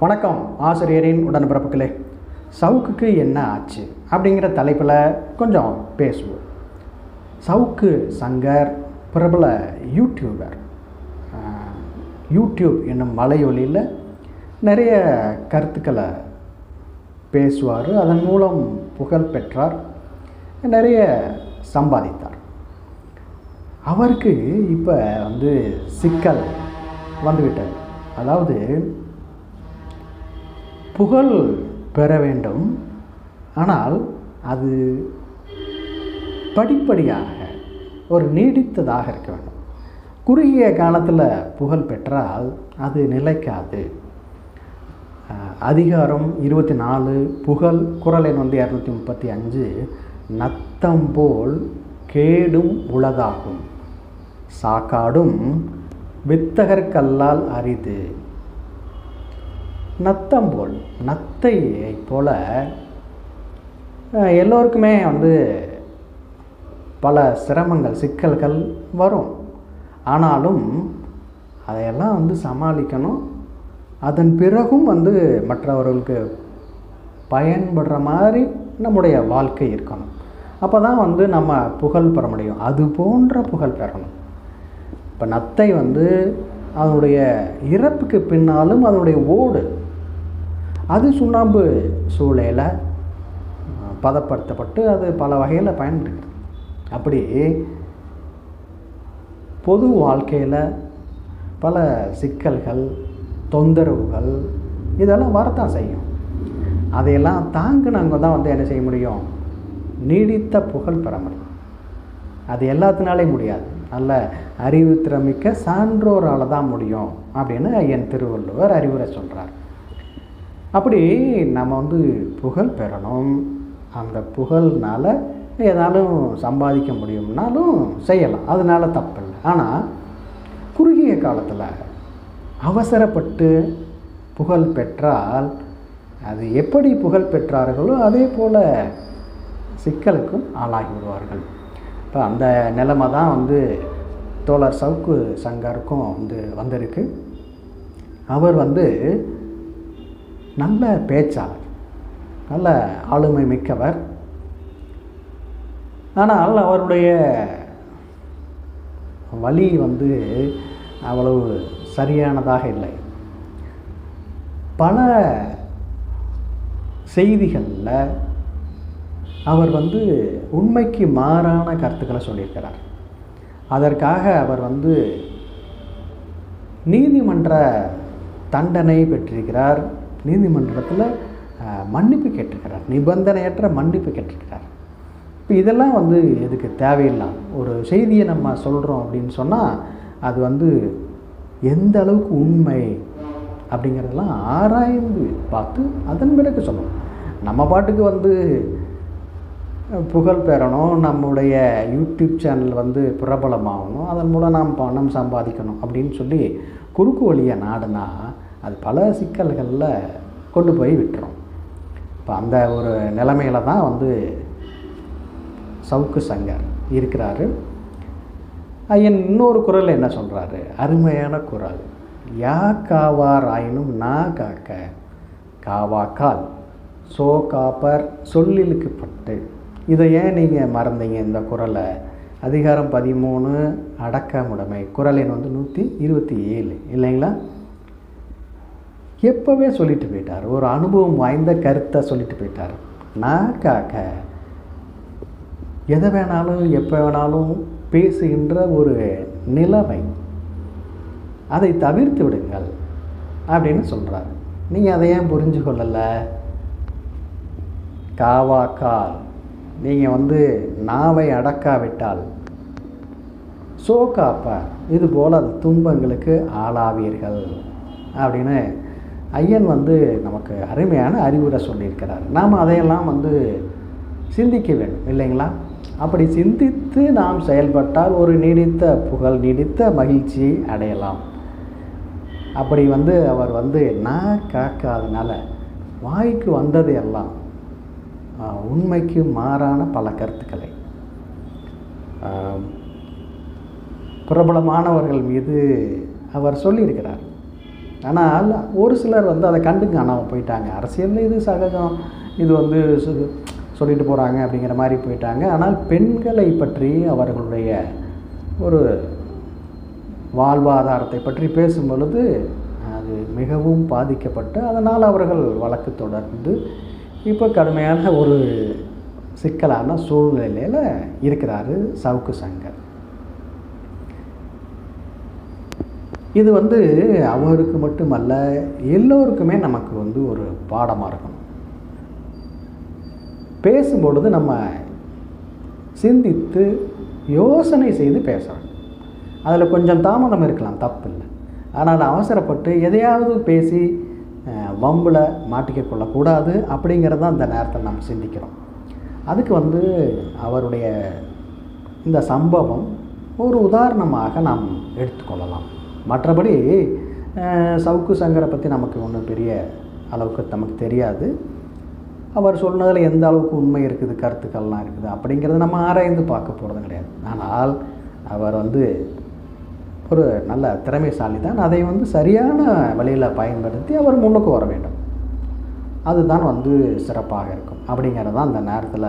வணக்கம் ஆசிரியரின் உடன்பிறப்புகளே. சவுக்குக்கு என்ன ஆச்சு அப்படிங்கிற தலைப்பில் கொஞ்சம் பேசுவோம். சவுக்கு சங்கர் பிரபல யூடியூபர் யூடியூப் என்னும் மலையொலியில் நிறைய கருத்துக்களை பேசுவார். அதன் மூலம் புகழ் பெற்றார் நிறைய சம்பாதித்தார். அவருக்கு இப்போ வந்து சிக்கல் வந்துவிட்டது. அதாவது புகழ் பெற வேண்டும். ஆனால் அது படிப்படியாக ஒரு நீடித்ததாக இருக்க வேண்டும். குறுகிய காலத்தில் புகழ் பெற்றால் அது நிலைக்காது. அதிகாரம் இருபத்தி நாலு புகழ் குரல் எண் வந்து இரநூத்தி முப்பத்தி அஞ்சு நத்தம் போல் கேடும் உளதாகும். சாக்காடும் வித்தகர்கல்லால் அரிது. நத்தம் போல் நத்தையை போல் எல்லோருக்குமே வந்து பல சிரமங்கள் சிக்கல்கள் வரும். ஆனாலும் அதையெல்லாம் வந்து சமாளிக்கணும். அதன் பிறகும் வந்து மற்றவர்களுக்கு பயன்படுற மாதிரி நம்முடைய வாழ்க்கை இருக்கணும். அப்போ தான் வந்து நம்ம புகழ் பெற முடியும். அது போன்ற புகழ் பெறணும். இப்போ நத்தை வந்து அதனுடைய இறப்புக்கு பின்னாலும் அதனுடைய ஓடு அது சுண்ணாம்பு சூளையில் பதப்படுத்தப்பட்டு அது பல வகையில் பயன்படுகிறது. அப்படி பொது வாழ்க்கையில் பல சிக்கல்கள் தொந்தரவுகள் இதெல்லாம் வரத்தான் செய்யும். அதையெல்லாம் தாங்கினவங்க தான் வந்து என்ன செய்ய முடியும்? நீடித்த புகழ் பெற முடியும். அது எல்லாத்தினாலே முடியாது. நல்ல அறிவு திறமிக்க சான்றோரால் தான் முடியும் அப்படின்னு என் திருவள்ளுவர் அறிவுரை சொல்கிறார் அப்படி நம்ம வந்து புகழ் பெறணும். அந்த புகழ்னால் ஏதாலும் சம்பாதிக்க முடியும்னாலும் செய்யலாம். அதனால் தப்பில்லை. ஆனால் குறுகிய காலத்தில் அவசரப்பட்டு புகழ் பெற்றால் அது எப்படி புகழ் பெற்றார்களோ அதே போல் சிக்கலுக்கும் ஆளாகி விடுவார்கள். இப்போ அந்த நிலைமை தான் வந்து தோழர் சவுக்கு சங்கருக்கும் வந்து வந்திருக்கு. அவர் வந்து நல்ல பேச்சாளர் நல்ல ஆளுமை மிக்கவர். ஆனால் அவருடைய வழி வந்து அவ்வளவு சரியானதாக இல்லை. பல செய்திகளில் அவர் வந்து உண்மைக்கு மாறான கருத்துக்களை சொல்லியிருக்கிறார். அதற்காக அவர் வந்து நீதிமன்ற தண்டனை பெற்றிருக்கிறார். நீதிமன்றத்தில் மன்னிப்பு கேட்டிருக்கிறார். நிபந்தனையற்ற மன்னிப்பு கேட்டிருக்கிறார். இப்போ இதெல்லாம் வந்து எதுக்கு தேவையில்லாம் ஒரு செய்தியை நம்ம சொல்கிறோம் அப்படின்னு சொன்னால் அது வந்து எந்த அளவுக்கு உண்மை அப்படிங்கிறதெல்லாம் ஆராய்ந்து பார்த்து அதன் பிறகு சொல்லணும். நம்ம பாட்டுக்கு வந்து புகழ் பெறணும் நம்முடைய யூடியூப் சேனல் வந்து பிரபலமாகணும் அதன் மூலம் நாம் பணம் சம்பாதிக்கணும் அப்படின்னு சொல்லி குறுக்கு வழியை நாடுனா அது பல சிக்கல்களில் கொண்டு போய் விட்டுரும். இப்போ அந்த ஒரு நிலைமையில தான் வந்து சவுக்கு சங்கர் இருக்கிறாரு. ஐயன் இன்னொரு குரல் என்ன சொல்கிறாரு அருமையான குரல். யா காவார் ஆயினும் நா காக்க. காவா கால். சோ காப்பர் சொல்லிலுக்கு பட்டு இதை ஏன் நீங்கள் மறந்தீங்க இந்த குரலை? அதிகாரம் பதிமூணு அடக்கமுடைமை. குரல் எண் வந்து நூற்றி இருபத்தி ஏழு. இல்லைங்களா? எப்போவே சொல்லிட்டு போயிட்டார். ஒரு அனுபவம் வாய்ந்த கருத்தை சொல்லிட்டு போயிட்டார். நான் காக்க எதை வேணாலும் எப்போ வேணாலும் பேசுகின்ற ஒரு நிலைமை. அதை தவிர்த்து விடுங்கள் அப்படின்னு சொல்கிறார் நீங்கள் அதை ஏன் புரிஞ்சு கொள்ளலை காவாக்கால் நீங்கள் வந்து நாவை அடக்காவிட்டால். சோகாப்ப. இது போல் அது துன்பங்களுக்கு ஆளாவீர்கள். அப்படின்னு ஐயன் வந்து நமக்கு அருமையான அறிவுரை சொல்லியிருக்கிறார். நாம் அதையெல்லாம் வந்து சிந்திக்க வேண்டும் இல்லைங்களா? அப்படி சிந்தித்து நாம் செயல்பட்டால் ஒரு நீடித்த புகழ் நீடித்த மகிழ்ச்சி அடையலாம். அப்படி வந்து அவர் வந்து நான் காக்காதனால வாய்க்கு வந்தது எல்லாம் உண்மைக்கு மாறான பல கருத்துக்களை. பிரபலமானவர்கள் மீது அவர் சொல்லியிருக்கிறார். ஆனால் ஒரு சிலர் வந்து அதை கண்டு காணாமல் போயிட்டாங்க. அரசியலில் இது சகஜம். இது வந்து சொல்லிட்டு போகிறாங்க அப்படிங்கிற மாதிரி போயிட்டாங்க. ஆனால் பெண்களை பற்றி அவர்களுடைய ஒரு வாழ்வாதாரத்தை பற்றி பேசும் பொழுது அது மிகவும் பாதிக்கப்பட்டு அதனால் அவர்கள் வழக்கு தொடர்ந்து இப்போ கடுமையான ஒரு சிக்கலான சூழ்நிலையில் இருக்கிறாரு சவுக்கு சங்கர். இது வந்து அவருக்கு மட்டுமல்ல எல்லோருக்குமே நமக்கு வந்து ஒரு பாடமாக இருக்கணும். பேசும்பொழுது நம்ம சிந்தித்து யோசனை செய்து பேசணும். அதில் கொஞ்சம் தாமதம் இருக்கலாம் தப்பு இல்லை ஆனால் அவசரப்பட்டு எதையாவது பேசி வம்பில் மாட்டிக்க கொள்ளக்கூடாது அப்படிங்கிறது தான் இந்த நேரத்தில் நம்ம சிந்திக்கிறோம். அதுக்கு வந்து அவருடைய இந்த சம்பவம் ஒரு உதாரணமாக நாம் எடுத்துக்கொள்ளலாம் மற்றபடி சவுக்கு சங்கரை பற்றி நமக்கு ஒன்றும் பெரிய அளவுக்கு நமக்கு தெரியாது. அவர் சொன்னதில் எந்த அளவுக்கு உண்மை இருக்குது கருத்துக்கள்லாம் இருக்குது அப்படிங்கிறத நம்ம ஆராய்ந்து பார்க்க போகிறது கிடையாது. ஆனால் அவர் வந்து ஒரு நல்ல திறமைசாலி தான். அதை வந்து சரியான வழியில் பயன்படுத்தி அவர் முன்னுக்கு வர வேண்டும். அதுதான் வந்து சிறப்பாக இருக்கும். அப்படிங்கிறது தான் அந்த நேரத்தில்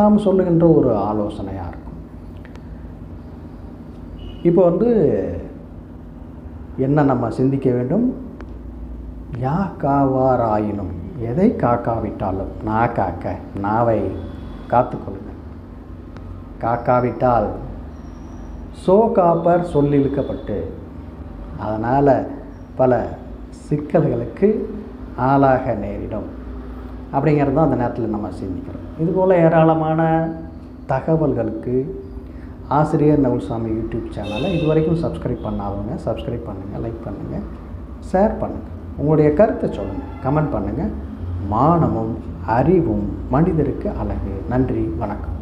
நாம் சொல்லுகின்ற ஒரு ஆலோசனையாக இருக்கும். இப்போ வந்து என்ன நம்ம சிந்திக்க வேண்டும்? யா காவாராயினும். எதை காக்காவிட்டாலும்? நான் காக்க. நாவை காத்துக்கொள்ளுங்கள். காக்காவிட்டால் சோ காப்பர் சொல்லிழுக்கப்பட்டு அதனால் பல சிக்கல்களுக்கு ஆளாக நேரிடும். அப்படிங்கிறது தான் அந்த நேரத்தில் நம்ம சிந்திக்கிறோம். இதுபோல் ஏராளமான தகவல்களுக்கு ஆசிரியர் நகுல்சாமி யூடியூப் சேனலை இது வரைக்கும் சப்ஸ்கிரைப் பண்ணாதவங்க சப்ஸ்கிரைப் பண்ணுங்கள் லைக் பண்ணுங்கள் ஷேர் பண்ணுங்கள் உங்களுடைய கருத்தை சொல்லுங்கள் கமெண்ட் பண்ணுங்கள் மானமும் அறிவும் மனிதருக்கு அழகு. நன்றி வணக்கம்.